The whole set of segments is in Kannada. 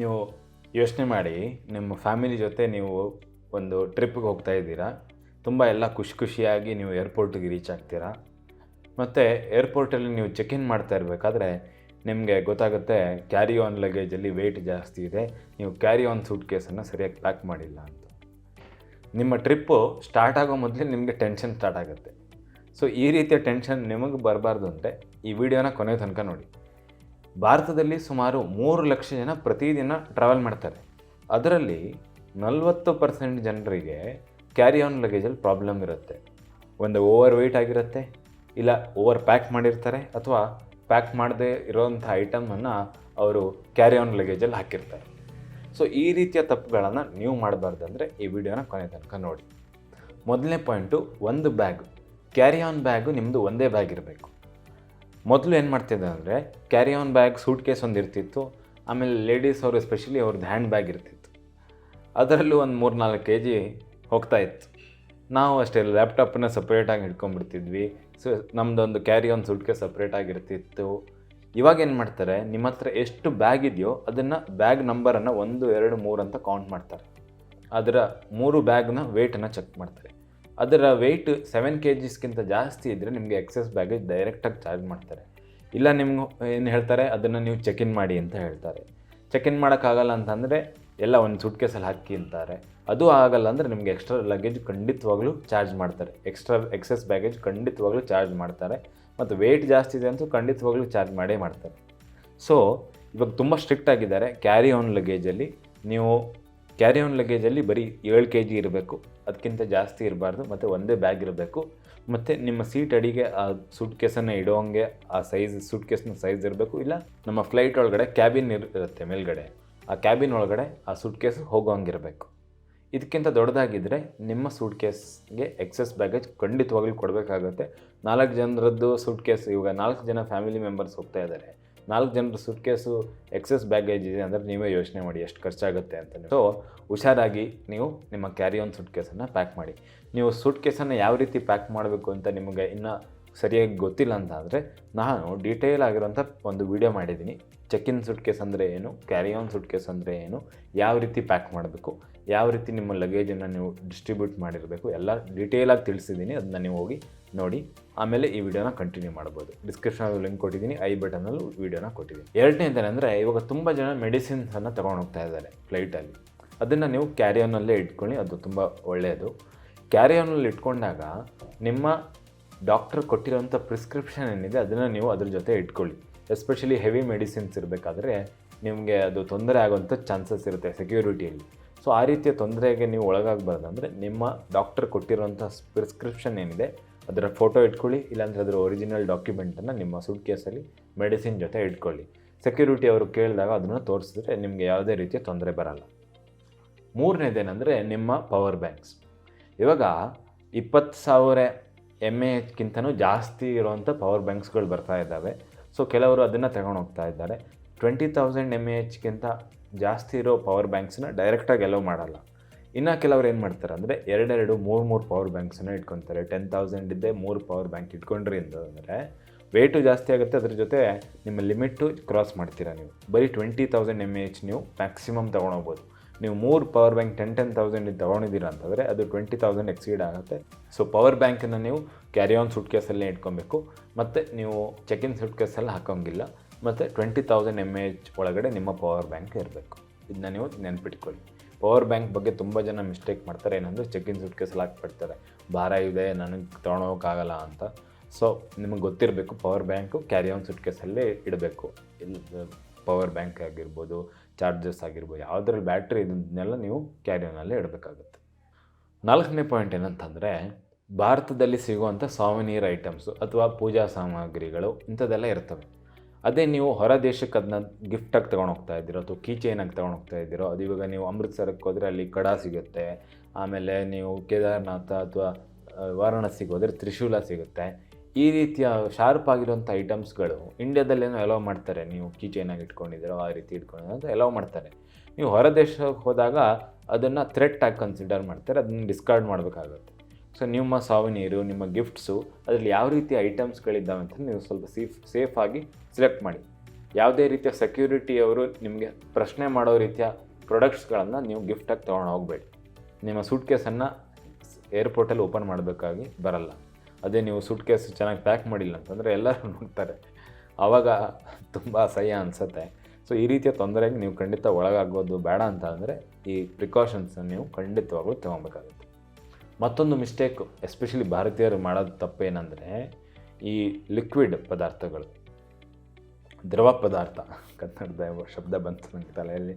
ನೀವು ಯೋಚನೆ ಮಾಡಿ, ನಿಮ್ಮ ಫ್ಯಾಮಿಲಿ ಜೊತೆ ನೀವು ಒಂದು ಟ್ರಿಪ್ಗೆ ಹೋಗ್ತಾ ಇದ್ದೀರಾ, ತುಂಬ ಎಲ್ಲ ಖುಷಿ ಖುಷಿಯಾಗಿ ನೀವು ಏರ್ಪೋರ್ಟಿಗೆ ರೀಚ್ ಆಗ್ತೀರಾ. ಮತ್ತು ಏರ್ಪೋರ್ಟಲ್ಲಿ ನೀವು ಚೆಕ್ ಇನ್ ಮಾಡ್ತಾ ಇರಬೇಕಾದ್ರೆ ನಿಮಗೆ ಗೊತ್ತಾಗುತ್ತೆ ಕ್ಯಾರಿ ಆನ್ ಲಗೇಜಲ್ಲಿ ವೆಯ್ಟ್ ಜಾಸ್ತಿ ಇದೆ, ನೀವು ಕ್ಯಾರಿ ಆನ್ ಸೂಟ್ ಕೇಸನ್ನು ಸರಿಯಾಗಿ ಪ್ಯಾಕ್ ಮಾಡಿಲ್ಲ ಅಂತ. ನಿಮ್ಮ ಟ್ರಿಪ್ಪು ಸ್ಟಾರ್ಟ್ ಆಗೋ ಮೊದಲೇ ನಿಮಗೆ ಟೆನ್ಷನ್ ಸ್ಟಾರ್ಟ್ ಆಗುತ್ತೆ. ಸೊ ಈ ರೀತಿಯ ಟೆನ್ಷನ್ ನಿಮಗೆ ಬರಬಾರ್ದು ಅಂದರೆ ಈ ವಿಡಿಯೋನ ಕೊನೆ ತನಕ ನೋಡಿ. ಭಾರತದಲ್ಲಿ ಸುಮಾರು ಮೂರು ಲಕ್ಷ ಜನ ಪ್ರತಿದಿನ ಟ್ರಾವೆಲ್ ಮಾಡ್ತಾರೆ. ಅದರಲ್ಲಿ ನಲವತ್ತು ಪರ್ಸೆಂಟ್ ಜನರಿಗೆ ಕ್ಯಾರಿ ಆನ್ ಲಗೇಜಲ್ಲಿ ಪ್ರಾಬ್ಲಮ್ ಇರುತ್ತೆ. ಒಂದು ಓವರ್ ವೆಯ್ಟ್ ಆಗಿರುತ್ತೆ, ಇಲ್ಲ ಓವರ್ ಪ್ಯಾಕ್ ಮಾಡಿರ್ತಾರೆ, ಅಥವಾ ಪ್ಯಾಕ್ ಮಾಡದೇ ಇರೋವಂಥ ಐಟಮನ್ನು ಅವರು ಕ್ಯಾರಿ ಆನ್ ಲಗೇಜಲ್ಲಿ ಹಾಕಿರ್ತಾರೆ. ಸೊ ಈ ರೀತಿಯ ತಪ್ಪುಗಳನ್ನು ನೀವು ಮಾಡಬಾರ್ದು ಅಂದರೆ ಈ ವಿಡಿಯೋನ ಕೊನೆ ತನಕ ನೋಡಿ. ಮೊದಲನೇ ಪಾಯಿಂಟು ಒಂದು ಬ್ಯಾಗು ಕ್ಯಾರಿ ಆನ್ ಬ್ಯಾಗು ನಿಮ್ಮದು ಒಂದೇ ಬ್ಯಾಗ್ ಇರಬೇಕು. ಮೊದಲು ಏನು ಮಾಡ್ತಿದ್ದೆ ಅಂದರೆ carry on bag suitcase ಒಂದು ಇರ್ತಿತ್ತು. ಆಮೇಲೆ ಲೇಡೀಸ್ ಅವರು ಎಸ್ಪೆಷಲಿ ಅವ್ರದ್ದು ಹ್ಯಾಂಡ್ ಬ್ಯಾಗ್ ಇರ್ತಿತ್ತು. ಅದರಲ್ಲೂ ಒಂದು ಮೂರು ನಾಲ್ಕು ಕೆ ಜಿ ಹೋಗ್ತಾಯಿತ್ತು ನಾವು ಅಷ್ಟೇ ಲ್ಯಾಪ್ಟಾಪನ್ನ ಸಪ್ರೇಟಾಗಿ ಹಿಡ್ಕೊಂಡ್ಬಿಡ್ತಿದ್ವಿ ಸೊ ನಮ್ಮದೊಂದು ಕ್ಯಾರಿ ಆನ್ ಸೂಟ್ ಕೇಸ್ ಸಪ್ರೇಟಾಗಿರ್ತಿತ್ತು ಇವಾಗ ಏನು ಮಾಡ್ತಾರೆ, ನಿಮ್ಮ ಹತ್ರ ಎಷ್ಟು ಬ್ಯಾಗ್ ಇದೆಯೋ ಅದನ್ನು ಬ್ಯಾಗ್ ನಂಬರನ್ನು ಒಂದು, ಎರಡು, ಮೂರು ಅಂತ ಕೌಂಟ್ ಮಾಡ್ತಾರೆ. ಅದರ ಮೂರು ಬ್ಯಾಗ್ನ ವೆಯ್ಟನ್ನು ಚೆಕ್ ಮಾಡ್ತಾರೆ. ಅದರ ವೆಯ್ಟ್ ಸೆವೆನ್ ಕೆ ಜಿಸ್ಗಿಂತ ಜಾಸ್ತಿ ಇದ್ದರೆ ನಿಮಗೆ ಎಕ್ಸೆಸ್ ಬ್ಯಾಗೇಜ್ ಡೈರೆಕ್ಟಾಗಿ ಚಾರ್ಜ್ ಮಾಡ್ತಾರೆ. ಇಲ್ಲ ನಿಮ್ಗೆ ಏನು ಹೇಳ್ತಾರೆ? ಅದನ್ನು ನೀವು ಚೆಕ್ ಇನ್ ಮಾಡಿ ಅಂತ ಹೇಳ್ತಾರೆ. ಚೆಕ್ ಇನ್ ಮಾಡೋಕ್ಕಾಗಲ್ಲ ಅಂತಂದರೆ ಎಲ್ಲ ಒಂದು ಸುಟ್ಕೇಸಲ್ಲಿ ಹಾಕಿ ಅಂತಾರೆ. ಅದು ಆಗಲ್ಲ ಅಂದರೆ ನಿಮಗೆ ಎಕ್ಸ್ಟ್ರಾ ಲಗೇಜ್ ಖಂಡಿತವಾಗ್ಲೂ ಚಾರ್ಜ್ ಮಾಡ್ತಾರೆ. ಎಕ್ಸ್ಟ್ರಾ ಎಕ್ಸೆಸ್ ಬ್ಯಾಗೇಜ್ ಖಂಡಿತವಾಗ್ಲೂ ಚಾರ್ಜ್ ಮಾಡ್ತಾರೆ. ಮತ್ತು ವೆಯ್ಟ್ ಜಾಸ್ತಿ ಇದೆ ಅಂತೂ ಖಂಡಿತವಾಗ್ಲೂ ಚಾರ್ಜ್ ಮಾಡೇ ಮಾಡ್ತಾರೆ. ಸೊ ಇವಾಗ ತುಂಬ ಸ್ಟ್ರಿಕ್ಟ್ ಆಗಿದ್ದಾರೆ. ಕ್ಯಾರಿ ಆನ್ ಲಗೇಜಲ್ಲಿ ನೀವು ಕ್ಯಾರಿ ಆನ್ ಲಗೇಜಲ್ಲಿ ಬರೀ ಏಳು ಕೆ ಜಿ ಇರಬೇಕು. ಅದಕ್ಕಿಂತ ಜಾಸ್ತಿ ಇರಬಾರ್ದು, ಮತ್ತು ಒಂದೇ ಬ್ಯಾಗ್ ಇರಬೇಕು. ಮತ್ತು ನಿಮ್ಮ ಸೀಟ್ ಅಡಿಗೆ ಆ ಸೂಟ್ ಕೇಸನ್ನು ಇಡೋಂಗೆ ಆ ಸೈಜ್ ಸೂಟ್ ಕೇಸ್ನ ಸೈಜ್ ಇರಬೇಕು. ಇಲ್ಲ, ನಮ್ಮ ಫ್ಲೈಟ್ ಒಳಗಡೆ ಕ್ಯಾಬಿನ್ ಇರುತ್ತೆ ಮೇಲ್ಗಡೆ. ಆ ಕ್ಯಾಬಿನ್ ಒಳಗಡೆ ಆ ಸೂಟ್ ಕೇಸ್ ಹೋಗೋಂಗಿರಬೇಕು ಇದಕ್ಕಿಂತ ದೊಡ್ಡದಾಗಿದ್ದರೆ ನಿಮ್ಮ ಸೂಟ್ ಕೇಸ್ಗೆ ಎಕ್ಸೆಸ್ ಬ್ಯಾಗೇಜ್ ಖಂಡಿತವಾಗ್ಲೂ ಕೊಡಬೇಕಾಗುತ್ತೆ. ನಾಲ್ಕು ಜನರದ್ದು ಸೂಟ್ ಕೇಸ್ ಇವಾಗ ನಾಲ್ಕು ಜನ ಫ್ಯಾಮಿಲಿ ಮೆಂಬರ್ಸ್ ಹೋಗ್ತಾ ಇದ್ದಾರೆ. ನಾಲ್ಕು ಜನರ ಸೂಟ್ ಕೇಸು ಎಕ್ಸೆಸ್ ಬ್ಯಾಗೇಜ್ ಇದೆ ಅಂದರೆ ನೀವೇ ಯೋಚನೆ ಮಾಡಿ ಎಷ್ಟು ಖರ್ಚಾಗುತ್ತೆ ಅಂತ ಸೊ ಹುಷಾರಾಗಿ ನೀವು ನಿಮ್ಮ ಕ್ಯಾರಿ ಆನ್ ಸೂಟ್ ಕೇಸನ್ನು ಪ್ಯಾಕ್ ಮಾಡಿ. ನೀವು ಸೂಟ್ ಕೇಸನ್ನು ಯಾವ ರೀತಿ ಪ್ಯಾಕ್ ಮಾಡಬೇಕು ಅಂತ ನಿಮಗೆ ಇನ್ನೂ ಸರಿಯಾಗಿ ಗೊತ್ತಿಲ್ಲ ಅಂತ ಆದರೆ ನಾನು ಡೀಟೇಲ್ ಆಗಿರೋಂಥ ಒಂದು ವಿಡಿಯೋ ಮಾಡಿದ್ದೀನಿ. ಚೆಕ್ ಇನ್ ಸೂಟ್ ಕೇಸ್ ಅಂದರೆ ಏನು? ಕ್ಯಾರಿ ಆನ್ ಸೂಟ್ ಕೇಸ್ ಅಂದರೆ ಏನು? ಯಾವ ರೀತಿ ಪ್ಯಾಕ್ ಮಾಡಬೇಕು? ಯಾವ ರೀತಿ ನಿಮ್ಮ ಲಗೇಜನ್ನು ನೀವು ಡಿಸ್ಟ್ರಿಬ್ಯೂಟ್ ಮಾಡಿರಬೇಕು ಎಲ್ಲ ಡೀಟೇಲಾಗಿ ತಿಳಿಸಿದ್ದೀನಿ ಅದನ್ನ ನೀವು ಹೋಗಿ ನೋಡಿ. ಆಮೇಲೆ ಈ ವಿಡಿಯೋನ ಕಂಟಿನ್ಯೂ ಮಾಡ್ಬೋದು. ಡಿಸ್ಕ್ರಿಪ್ಷನಲ್ಲಿ ಲಿಂಕ್ ಕೊಟ್ಟಿದ್ದೀನಿ ಐ ಬಟನಲ್ಲೂ ವಿಡಿಯೋನ ಕೊಟ್ಟಿದ್ದೀನಿ ಎರಡನೇದೇನೆಂದರೆ ಇವಾಗ ತುಂಬ ಜನ ಮೆಡಿಸಿನ್ಸನ್ನು ತೊಗೊಂಡು ಹೋಗ್ತಾ ಇದ್ದಾರೆ ಫ್ಲೈಟಲ್ಲಿ ಅದನ್ನು ನೀವು ಕ್ಯಾರಿ ಆನಲ್ಲೇ ಇಟ್ಕೊಳ್ಳಿ. ಅದು ತುಂಬ ಒಳ್ಳೆಯದು ಕ್ಯಾರಿ ಆನಲ್ಲಿ ಇಟ್ಕೊಂಡಾಗ ನಿಮ್ಮ ಡಾಕ್ಟರ್ ಕೊಟ್ಟಿರೋಂಥ ಪ್ರಿಸ್ಕ್ರಿಪ್ಷನ್ ಏನಿದೆ ಅದನ್ನು ನೀವು ಅದ್ರ ಜೊತೆ ಇಟ್ಕೊಳ್ಳಿ. ಎಸ್ಪೆಷಲಿ ಹೆವಿ ಮೆಡಿಸಿನ್ಸ್ ಇರಬೇಕಾದ್ರೆ ನಿಮಗೆ ಅದು ತೊಂದರೆ ಆಗೋಂಥ ಚಾನ್ಸಸ್ ಇರುತ್ತೆ ಸೆಕ್ಯೂರಿಟಿಯಲ್ಲಿ ಸೊ ಆ ರೀತಿಯ ತೊಂದರೆಗೆ ನೀವು ಒಳಗಾಗಬಾರ್ದು ಅಂದರೆ ನಿಮ್ಮ ಡಾಕ್ಟರ್ ಕೊಟ್ಟಿರೋಂಥ ಪ್ರಿಸ್ಕ್ರಿಪ್ಷನ್ ಏನಿದೆ, ಅದರ ಫೋಟೋ ಇಟ್ಕೊಳ್ಳಿ, ಇಲ್ಲಾಂದರೆ ಅದರ ಒರಿಜಿನಲ್ ಡಾಕ್ಯುಮೆಂಟನ್ನು ನಿಮ್ಮ ಸೂಟ್ ಕೇಸಲ್ಲಿ ಮೆಡಿಸಿನ್ ಜೊತೆ ಇಟ್ಕೊಳ್ಳಿ. ಸೆಕ್ಯೂರಿಟಿ ಅವರು ಕೇಳಿದಾಗ ಅದನ್ನು ತೋರಿಸಿದ್ರೆ ನಿಮಗೆ ಯಾವುದೇ ರೀತಿಯ ತೊಂದರೆ ಬರಲ್ಲ. ಮೂರನೇದೇನೆಂದರೆ ನಿಮ್ಮ ಪವರ್ ಬ್ಯಾಂಕ್ಸ್ ಇವಾಗ ಇಪ್ಪತ್ತು ಸಾವಿರ ಎಂ ಎ ಎಚ್ಗಿಂತನೂ ಜಾಸ್ತಿ ಇರುವಂಥ ಪವರ್ ಬ್ಯಾಂಕ್ಸ್ಗಳು ಬರ್ತಾ ಇದ್ದಾವೆ. ಸೊ ಕೆಲವರು ಅದನ್ನು ತಗೊಂಡು ಹೋಗ್ತಾ ಇದ್ದಾರೆ. ಟ್ವೆಂಟಿ ತೌಸಂಡ್ ಎಂ ಎ ಎಚ್ಗಿಂತ ಜಾಸ್ತಿ ಇರೋ ಪವರ್ ಬ್ಯಾಂಕ್ಸನ್ನ ಡೈರೆಕ್ಟಾಗಿ ಅಲೋ ಮಾಡಲ್ಲ. ಇನ್ನು ಕೆಲವ್ರು ಏನು ಮಾಡ್ತಾರೆ ಅಂದರೆ ಎರಡೆರಡು ಮೂರು ಮೂರು ಪವರ್ ಬ್ಯಾಂಕ್ಸನ್ನು ಇಟ್ಕೊತಾರೆ. ಟೆನ್ ತೌಸಂಡ್ ಇದ್ದೇ ಮೂರು ಪವರ್ ಬ್ಯಾಂಕ್ ಇಟ್ಕೊಂಡ್ರಿ ಅಂತಂದರೆ ವೇಟು ಜಾಸ್ತಿ ಆಗುತ್ತೆ. ಅದ್ರ ಜೊತೆ ನಿಮ್ಮ ಲಿಮಿಟು ಕ್ರಾಸ್ ಮಾಡ್ತೀರಾ ನೀವು. ಬರೀ twenty thousand M A H ನೀವು ಮ್ಯಾಕ್ಸಿಮಮ್ ತೊಗೊಳ್ಬೋದು ನೀವು ಮೂರು power bank ten ten thousand ತೊಗೊಂಡಿದ್ದೀರಾ ಅಂತಂದರೆ ಅದು ಟ್ವೆಂಟಿ ತೌಸಂಡ್ ಎಕ್ಸೀಡ್ ಆಗುತ್ತೆ. ಸೊ ಪವರ್ ಬ್ಯಾಂಕನ್ನು ನೀವು ಕ್ಯಾರಿ ಆನ್ ಸೂಟ್ ಕೇಸಲ್ಲೇ ಇಟ್ಕೊಬೇಕು. ಮತ್ತು ನೀವು ಚೆಕ್ ಇನ್ ಸೂಟ್ ಕೇಸಲ್ಲಿ ಹಾಕೋಂಗಿಲ್ಲ. ಮತ್ತು ಟ್ವೆಂಟಿ ತೌಸಂಡ್ ಎಂ ಎಚ್ ಒಳಗಡೆ ನಿಮ್ಮ ಪವರ್ ಬ್ಯಾಂಕ್ ಇರಬೇಕು. ಇದನ್ನ ನೀವು ನೆನ್ಪಿಟ್ಕೊಳ್ಳಿ. ಪವರ್ ಬ್ಯಾಂಕ್ ಬಗ್ಗೆ ತುಂಬ ಜನ ಮಿಸ್ಟೇಕ್ ಮಾಡ್ತಾರೆ. ಏನಂದರೆ ಚೆಕ್ ಇನ್ ಸೂಟ್ ಕೇಸಲ್ಲಿ ಹಾಕ್ಬಿಡ್ತಾರೆ. ಭಾರ ಇದೆ, ನನಗೆ ತೊಗೊಳೋಕ್ಕಾಗಲ್ಲ ಅಂತ. ಸೊ ನಿಮಗೆ ಗೊತ್ತಿರಬೇಕು ಪವರ್ ಬ್ಯಾಂಕು ಕ್ಯಾರಿ ಆನ್ ಸೂಟ್ ಕೇಸಲ್ಲೇ ಇಡಬೇಕು. ಇಲ್ಲಿ ಪವರ್ ಬ್ಯಾಂಕ್ ಆಗಿರ್ಬೋದು ಚಾರ್ಜಸ್ ಆಗಿರ್ಬೋದು, ಯಾವುದ್ರಲ್ಲಿ ಬ್ಯಾಟ್ರಿ ಇದನ್ನೆಲ್ಲ ನೀವು ಕ್ಯಾರಿ ಆನಲ್ಲೇ ಇಡಬೇಕಾಗುತ್ತೆ. ನಾಲ್ಕನೇ ಪಾಯಿಂಟ್ ಏನಂತಂದರೆ, ಭಾರತದಲ್ಲಿ ಸಿಗುವಂಥ ಸಾವನೀರ್ ಐಟಮ್ಸು ಅಥವಾ ಪೂಜಾ ಸಾಮಗ್ರಿಗಳು ಇಂಥದ್ದೆಲ್ಲ ಇರ್ತವೆ. ಅದೇ ನೀವು ಹೊರ ದೇಶಕ್ಕೆ ಅದನ್ನ ಗಿಫ್ಟಾಗಿ ತೊಗೊಂಡು ಹೋಗ್ತಾ ಇದ್ದೀರೋ ಅಥವಾ ಕೀಚೇನಾಗಿ ತೊಗೊಂಡು ಹೋಗ್ತಾ ಇದ್ದೀರೋ, ಅದು ಇವಾಗ ನೀವು ಅಮೃತ್ಸರಕ್ಕೆ ಹೋದರೆ ಅಲ್ಲಿ ಕಡ ಸಿಗುತ್ತೆ, ಆಮೇಲೆ ನೀವು ಕೇದಾರನಾಥ ಅಥವಾ ವಾರಾಣಸಿಗೆ ಹೋದರೆ ತ್ರಿಶೂಲ ಸಿಗುತ್ತೆ. ಈ ರೀತಿಯ ಶಾರ್ಪ್ ಆಗಿರುವಂಥ ಐಟಮ್ಸ್ಗಳು ಇಂಡ್ಯಾದಲ್ಲೇನೋ ಎಲೋ ಮಾಡ್ತಾರೆ, ನೀವು ಕೀಚೇನಾಗಿ ಇಟ್ಕೊಂಡಿದ್ದೀರೋ ಆ ರೀತಿ ಇಟ್ಕೊಂಡಿರೋ ಅಂತ ಎಲೋ ಮಾಡ್ತಾರೆ. ನೀವು ಹೊರ ದೇಶಕ್ಕೆ ಹೋದಾಗ ಅದನ್ನು ಥ್ರೆಟ್ ಆಗಿ ಕನ್ಸಿಡರ್ ಮಾಡ್ತಾರೆ, ಅದನ್ನು ಡಿಸ್ಕಾರ್ಡ್ ಮಾಡಬೇಕಾಗುತ್ತೆ. ಸೊ ನಿಮ್ಮ ಸಾವಿನೀರು ನಿಮ್ಮ ಗಿಫ್ಟ್ಸು ಅದರಲ್ಲಿ ಯಾವ ರೀತಿ ಐಟಮ್ಸ್ಗಳಿದ್ದಾವೆ ಅಂತ ನೀವು ಸ್ವಲ್ಪ ಸೇಫ್ ಸೇಫಾಗಿ ಸೆಲೆಕ್ಟ್ ಮಾಡಿ. ಯಾವುದೇ ರೀತಿಯ ಸೆಕ್ಯೂರಿಟಿಯವರು ನಿಮಗೆ ಪ್ರಶ್ನೆ ಮಾಡೋ ರೀತಿಯ ಪ್ರಾಡಕ್ಟ್ಸ್ಗಳನ್ನು ನೀವು ಗಿಫ್ಟಾಗಿ ತೊಗೊಂಡು ಹೋಗಬೇಡಿ. ನಿಮ್ಮ ಸೂಟ್ ಕೇಸನ್ನು ಏರ್ಪೋರ್ಟಲ್ಲಿ ಓಪನ್ ಮಾಡಬೇಕಾಗಿ ಬರಲ್ಲ. ಅದೇ ನೀವು ಸೂಟ್ ಕೇಸ್ ಚೆನ್ನಾಗಿ ಪ್ಯಾಕ್ ಮಾಡಿಲ್ಲ ಅಂತಂದರೆ ಎಲ್ಲರೂ ನೋಡ್ತಾರೆ. ಆವಾಗ ತುಂಬ ಅಸಹ್ಯ ಅನಿಸುತ್ತೆ. ಸೊ ಈ ರೀತಿಯ ತೊಂದರೆಗೆ ನೀವು ಖಂಡಿತ ಒಳಗಾಗೋದು ಬೇಡ ಅಂತ ಅಂದರೆ ಈ ಪ್ರಿಕಾಷನ್ಸನ್ನು ನೀವು ಖಂಡಿತವಾಗ್ಲೂ ತೊಗೊಬೇಕಾಗುತ್ತೆ. ಮತ್ತೊಂದು ಮಿಸ್ಟೇಕ್ ಎಸ್ಪೆಷಲಿ ಭಾರತೀಯರು ಮಾಡೋದು ತಪ್ಪೇನೆಂದರೆ, ಈ ಲಿಕ್ವಿಡ್ ಪದಾರ್ಥಗಳು, ದ್ರವ ಪದಾರ್ಥ, ಕನ್ನಡದ ಶಬ್ದ ಬಂತು ನನಗೆ ತಲೆಯಲ್ಲಿ.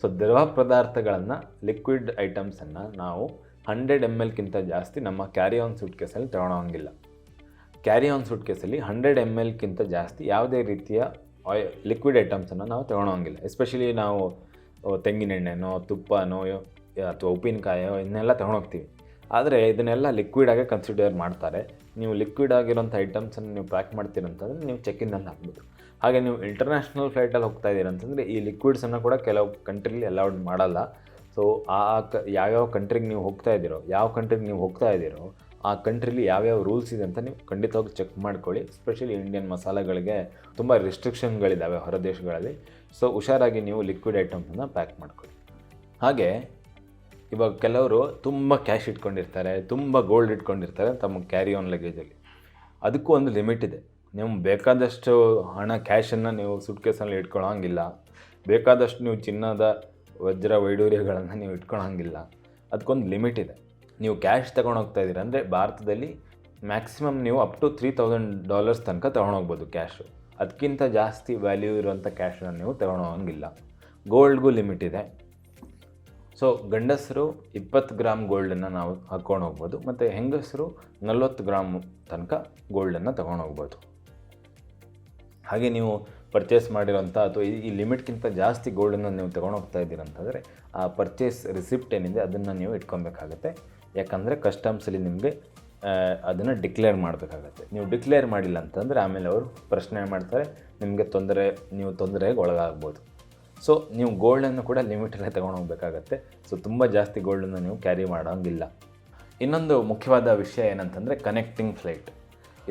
ಸೊ ದ್ರವ ಪದಾರ್ಥಗಳನ್ನು ಲಿಕ್ವಿಡ್ ಐಟಮ್ಸನ್ನು ನಾವು ಹಂಡ್ರೆಡ್ ಎಂ ಎಲ್ಗಿಂತ ಜಾಸ್ತಿ ನಮ್ಮ ಕ್ಯಾರಿ ಆನ್ ಸೂಟ್ ಕೇಸಲ್ಲಿ ತಗೊಳೋಂಗಿಲ್ಲ. ಕ್ಯಾರಿ ಆನ್ ಸೂಟ್ ಕೇಸಲ್ಲಿ ಹಂಡ್ರೆಡ್ ಎಂ ಎಲ್ಗಿಂತ ಜಾಸ್ತಿ ಯಾವುದೇ ರೀತಿಯ ಆಯ್ ಲಿಕ್ವಿಡ್ ಐಟಮ್ಸನ್ನು ನಾವು ತಗೊಳೋಂಗಿಲ್ಲ. ಎಸ್ಪೆಷಲಿ ನಾವು, ತೆಂಗಿನೆಣ್ಣೆನೋ, ತುಪ್ಪನೋ ಅಥವಾ ಉಪ್ಪಿನಕಾಯೋ ಇದನ್ನೆಲ್ಲ ತೊಗೊಂಡೋಗ್ತೀವಿ. ಆದರೆ ಇದನ್ನೆಲ್ಲ ಲಿಕ್ವಿಡಾಗೆ ಕನ್ಸಿಡರ್ ಮಾಡ್ತಾರೆ. ನೀವು ಲಿಕ್ವಿಡ್ ಆಗಿರೋಂಥ ಐಟಮ್ಸನ್ನು ನೀವು ಪ್ಯಾಕ್ ಮಾಡ್ತೀರಂತಂದರೆ ನೀವು ಚೆಕ್ಕಿನಲ್ಲಿ ಹಾಕ್ಬೋದು. ಹಾಗೆ ನೀವು ಇಂಟರ್ನ್ಯಾಷನಲ್ ಫ್ಲೈಟಲ್ಲಿ ಹೋಗ್ತಾ ಇದ್ದೀರ ಅಂತಂದರೆ ಈ ಲಿಕ್ವಿಡ್ಸನ್ನು ಕೂಡ ಕೆಲವು ಕಂಟ್ರಿಲಿ ಅಲೌಡ್ ಮಾಡಲ್ಲ. ಸೊ ಆ ಕ, ಯಾವ್ಯಾವ ಕಂಟ್ರಿಗೆ ನೀವು ಹೋಗ್ತಾ ಇದ್ದೀರೋ, ಯಾವ ಕಂಟ್ರಿಗೆ ನೀವು ಹೋಗ್ತಾ ಇದ್ದೀರೋ, ಆ ಕಂಟ್ರಿಲಿ ಯಾವ್ಯಾವ ರೂಲ್ಸ್ ಇದೆ ಅಂತ ನೀವು ಖಂಡಿತವಾಗಿ ಚೆಕ್ ಮಾಡ್ಕೊಳ್ಳಿ. ಸ್ಪೆಷಲಿ ಇಂಡಿಯನ್ ಮಸಾಲೆಗಳಿಗೆ ತುಂಬ ರಿಸ್ಟ್ರಿಕ್ಷನ್ಗಳಿದ್ದಾವೆ ಹೊರ ದೇಶಗಳಲ್ಲಿ. ಸೊ ಹುಷಾರಾಗಿ ನೀವು ಲಿಕ್ವಿಡ್ ಐಟಮ್ಸನ್ನು ಪ್ಯಾಕ್ ಮಾಡ್ಕೊಳ್ಳಿ. ಹಾಗೆ ಇವಾಗ ಕೆಲವರು ತುಂಬ ಕ್ಯಾಶ್ ಇಟ್ಕೊಂಡಿರ್ತಾರೆ, ತುಂಬ ಗೋಲ್ಡ್ ಇಟ್ಕೊಂಡಿರ್ತಾರೆ ತಮ್ಮ ಕ್ಯಾರಿ ಆನ್ ಲಗೇಜಲ್ಲಿ ಅದಕ್ಕೂ ಒಂದು ಲಿಮಿಟ್ ಇದೆ. ನೀವು ಬೇಕಾದಷ್ಟು ಹಣ ಕ್ಯಾಶನ್ನು ನೀವು ಸುಟ್ಕೇಸಲ್ಲಿ ಇಟ್ಕೊಳ್ಳೋಂಗಿಲ್ಲ ಬೇಕಾದಷ್ಟು ನೀವು ಚಿನ್ನದ, ವಜ್ರ ವೈಡೂರ್ಯಗಳನ್ನು ನೀವು ಇಟ್ಕೊಳ್ಳೋಂಗಿಲ್ಲ ಅದಕ್ಕೊಂದು ಲಿಮಿಟ್ ಇದೆ. ನೀವು ಕ್ಯಾಶ್ ತಗೊಂಡು ಹೋಗ್ತಾ ಇದ್ದೀರ ಅಂದರೆ ಭಾರತದಲ್ಲಿ ಮ್ಯಾಕ್ಸಿಮಮ್ ನೀವು up to three thousand dollars ತನಕ ತೊಗೊಂಡೋಗ್ಬೋದು ಕ್ಯಾಶು ಅದಕ್ಕಿಂತ ಜಾಸ್ತಿ ವ್ಯಾಲ್ಯೂ ಇರುವಂಥ ಕ್ಯಾಶನ್ನು ನೀವು ತೊಗೊಳೋಂಗಿಲ್ಲ ಗೋಲ್ಡ್ಗೂ ಲಿಮಿಟ್ ಇದೆ. ಸೊ ಗಂಡಸರು ಇಪ್ಪತ್ತು ಗ್ರಾಮ್ ಗೋಲ್ಡನ್ನು ನಾವು ಹಾಕ್ಕೊಂಡು ಹೋಗ್ಬೋದು, ಮತ್ತು ಹೆಂಗಸರು ನಲ್ವತ್ತು ಗ್ರಾಮ್ ತನಕ ಗೋಲ್ಡನ್ನು ತೊಗೊಂಡು ಹೋಗ್ಬೋದು. ಹಾಗೆ ನೀವು ಪರ್ಚೇಸ್ ಮಾಡಿರೋಂಥ ಅಥವಾ ಈ- ಲಿಮಿಟ್ಗಿಂತ ಜಾಸ್ತಿ ಗೋಲ್ಡನ್ನು ನೀವು ತೊಗೊಂಡೋಗ್ತಾ ಇದ್ದೀರಂತಂದರೆ, ಆ ಪರ್ಚೇಸ್ ರಿಸಿಪ್ಟ್ ಏನಿದೆ ಅದನ್ನು ನೀವು ಇಟ್ಕೊಬೇಕಾಗತ್ತೆ. ಯಾಕಂದರೆ ಕಸ್ಟಮ್ಸಲ್ಲಿ ನಿಮಗೆ ಅದನ್ನು ಡಿಕ್ಲೇರ್ ಮಾಡಬೇಕಾಗತ್ತೆ. ನೀವು ಡಿಕ್ಲೇರ್ ಮಾಡಿಲ್ಲ ಅಂತಂದರೆ ಆಮೇಲೆ ಅವರು ಪ್ರಶ್ನೆ ಮಾಡ್ತಾರೆ, ನಿಮಗೆ ತೊಂದರೆ, ನೀವು ತೊಂದರೆಗೆ ಒಳಗಾಗ್ಬೋದು. ಸೊ ನೀವು ಗೋಲ್ಡನ್ನು ಕೂಡ ಲಿಮಿಟಲ್ಲೇ ತೊಗೊಂಡು ಹೋಗಬೇಕಾಗತ್ತೆ. ಸೊ ತುಂಬ ಜಾಸ್ತಿ ಗೋಲ್ಡನ್ನು ನೀವು ಕ್ಯಾರಿ ಮಾಡೋಂಗಿಲ್ಲ. ಇನ್ನೊಂದು ಮುಖ್ಯವಾದ ವಿಷಯ ಏನಂತಂದರೆ ಕನೆಕ್ಟಿಂಗ್ ಫ್ಲೈಟ್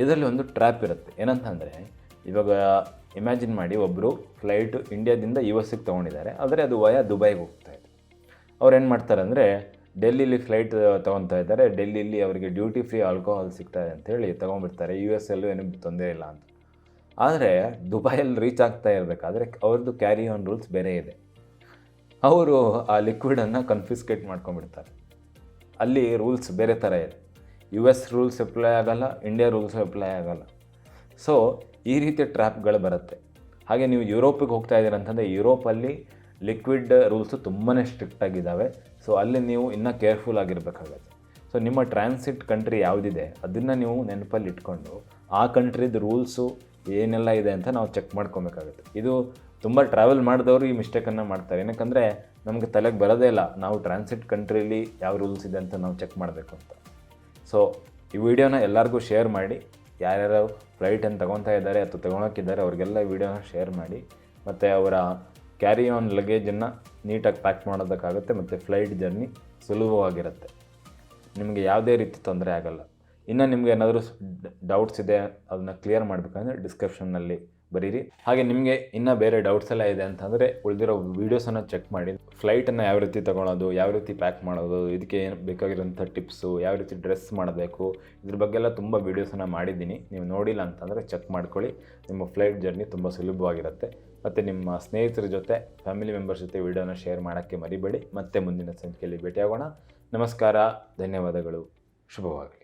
ಇದರಲ್ಲಿ ಒಂದು ಟ್ರ್ಯಾಪ್ ಇರುತ್ತೆ. ಏನಂತಂದರೆ, ಇವಾಗ ಇಮ್ಯಾಜಿನ್ ಮಾಡಿ ಒಬ್ಬರು ಫ್ಲೈಟು ಇಂಡಿಯಾದಿಂದ ಯು ಎಸ್ಸಿಗೆ ತೊಗೊಂಡಿದ್ದಾರೆ. ಆದರೆ ಅದು ವಯ ದುಬೈಗೆ ಹೋಗ್ತಾ ಇದೆ. ಅವ್ರು ಏನು ಮಾಡ್ತಾರೆ ಅಂದರೆ ಡೆಲ್ಲಿಲಿ ಫ್ಲೈಟ್ ತೊಗೊತಾ ಇದ್ದಾರೆ. ಡೆಲ್ಲಿಲಿ ಅವರಿಗೆ ಡ್ಯೂಟಿ ಫ್ರೀ ಆಲ್ಕೋಹಾಲ್ ಸಿಗ್ತದೆ ಅಂತೇಳಿ ತೊಗೊಂಡ್ಬಿಡ್ತಾರೆ. ಯು ಎಸ್ ಎಲ್ಲೂ ಏನೂ ತೊಂದರೆ ಇಲ್ಲ ಅಂತ. ಆದರೆ ದುಬೈಯಲ್ಲಿ ರೀಚ್ ಆಗ್ತಾ ಇರಬೇಕಾದ್ರೆ ಅವ್ರದ್ದು ಕ್ಯಾರಿ ಆನ್ ರೂಲ್ಸ್ ಬೇರೆ ಇದೆ. ಅವರು ಆ ಲಿಕ್ವಿಡನ್ನು ಕನ್ಫಿಸ್ಕೇಟ್ ಮಾಡ್ಕೊಂಡ್ಬಿಡ್ತಾರೆ. ಅಲ್ಲಿ ರೂಲ್ಸ್ ಬೇರೆ ಥರ ಇದೆ. ಯು ಎಸ್ ರೂಲ್ಸ್ ಅಪ್ಲೈ ಆಗೋಲ್ಲ ಇಂಡಿಯಾ ರೂಲ್ಸ್ ಅಪ್ಲೈ ಆಗೋಲ್ಲ. ಸೊ ಈ ರೀತಿಯ ಟ್ರ್ಯಾಪ್ಗಳು ಬರುತ್ತೆ. ಹಾಗೆ ನೀವು ಯುರೋಪಿಗೆ ಹೋಗ್ತಾ ಇದ್ದೀರ ಅಂತಂದರೆ ಯುರೋಪಲ್ಲಿ ಲಿಕ್ವಿಡ್ ರೂಲ್ಸು ತುಂಬಾ ಸ್ಟ್ರಿಕ್ಟ್ ಆಗಿದ್ದಾವೆ. ಸೊ ಅಲ್ಲಿ ನೀವು ಇನ್ನೂ ಕೇರ್ಫುಲ್ ಆಗಿರಬೇಕಾಗತ್ತೆ. ಸೊ ನಿಮ್ಮ ಟ್ರಾನ್ಸಿಟ್ ಕಂಟ್ರಿ ಯಾವುದಿದೆ, ಅದನ್ನು ನೀವು ನೆನಪಲ್ಲಿ ಇಟ್ಕೊಂಡು ಆ ಕಂಟ್ರಿದ ರೂಲ್ಸು ಏನೆಲ್ಲ ಇದೆ ಅಂತ ನಾವು ಚೆಕ್ ಮಾಡ್ಕೊಬೇಕಾಗುತ್ತೆ. ಇದು ತುಂಬ ಟ್ರಾವೆಲ್ ಮಾಡಿದವರು ಈ ಮಿಸ್ಟೇಕನ್ನು ಮಾಡ್ತಾರೆ. ಏನಕ್ಕಂದರೆ ನಮಗೆ ತಲೆಗೆ ಬರೋದೇ ಇಲ್ಲ. ನಾವು ಟ್ರಾನ್ಸಿಟ್ ಕಂಟ್ರೀಲಿ ಯಾವ ರೂಲ್ಸ್ ಇದೆ ಅಂತ ನಾವು ಚೆಕ್ ಮಾಡಬೇಕು ಅಂತ. ಸೊ ಈ ವಿಡಿಯೋನ ಎಲ್ಲರಿಗೂ ಶೇರ್ ಮಾಡಿ. ಯಾರ್ಯಾರು ಫ್ಲೈಟನ್ನು ತೊಗೊತಾ ಇದ್ದಾರೆ ಅಥವಾ ತೊಗೊಳಕ್ಕಿದ್ದಾರೆ, ಅವ್ರಿಗೆಲ್ಲ ವಿಡಿಯೋನ ಶೇರ್ ಮಾಡಿ. ಮತ್ತು ಅವರ ಕ್ಯಾರಿ ಆನ್ ಲಗೇಜನ್ನು ನೀಟಾಗಿ ಪ್ಯಾಕ್ ಮಾಡೋದಕ್ಕಾಗುತ್ತೆ. ಮತ್ತು ಫ್ಲೈಟ್ ಜರ್ನಿ ಸುಲಭವಾಗಿರುತ್ತೆ. ನಿಮಗೆ ಯಾವುದೇ ರೀತಿ ತೊಂದರೆ ಆಗಲ್ಲ. ಇನ್ನು ನಿಮಗೆ ಏನಾದರೂ ಡೌಟ್ಸ್ ಇದೆ ಅದನ್ನ ಕ್ಲಿಯರ್ ಮಾಡಬೇಕಂದ್ರೆ ಡಿಸ್ಕ್ರಿಪ್ಷನ್ನಲ್ಲಿ ಬರೀರಿ. ಹಾಗೆ ನಿಮಗೆ ಇನ್ನೂ ಬೇರೆ ಡೌಟ್ಸ್ ಎಲ್ಲ ಇದೆ ಅಂತಂದರೆ ಉಳಿದಿರೋ ವೀಡಿಯೋಸನ್ನು ಚೆಕ್ ಮಾಡಿ. ಫ್ಲೈಟನ್ನು ಯಾವ ರೀತಿ ತೊಗೊಳೋದು, ಯಾವ ರೀತಿ ಪ್ಯಾಕ್ ಮಾಡೋದು, ಇದಕ್ಕೆ ಏನು ಬೇಕಾಗಿರೋಂಥ ಟಿಪ್ಸು ಯಾವ ರೀತಿ ಡ್ರೆಸ್ ಮಾಡಬೇಕು, ಇದ್ರ ಬಗ್ಗೆ ಎಲ್ಲ ತುಂಬ ವೀಡಿಯೋಸನ್ನು ಮಾಡಿದ್ದೀನಿ. ನೀವು ನೋಡಿಲ್ಲ ಅಂತಂದರೆ ಚೆಕ್ ಮಾಡ್ಕೊಳ್ಳಿ. ನಿಮ್ಮ ಫ್ಲೈಟ್ ಜರ್ನಿ ತುಂಬ ಸುಲಭವಾಗಿರುತ್ತೆ. ಮತ್ತು ನಿಮ್ಮ ಸ್ನೇಹಿತರ ಜೊತೆ ಫ್ಯಾಮಿಲಿ ಮೆಂಬರ್ಸ್ ಜೊತೆ ವೀಡಿಯೋನ ಶೇರ್ ಮಾಡೋಕ್ಕೆ ಮರಿಬೇಡಿ. ಮತ್ತೆ ಮುಂದಿನ ಸಂಖ್ಯೆಯಲ್ಲಿ ಭೇಟಿಯಾಗೋಣ. ನಮಸ್ಕಾರ, ಧನ್ಯವಾದಗಳು. ಶುಭವಾಗಲಿ.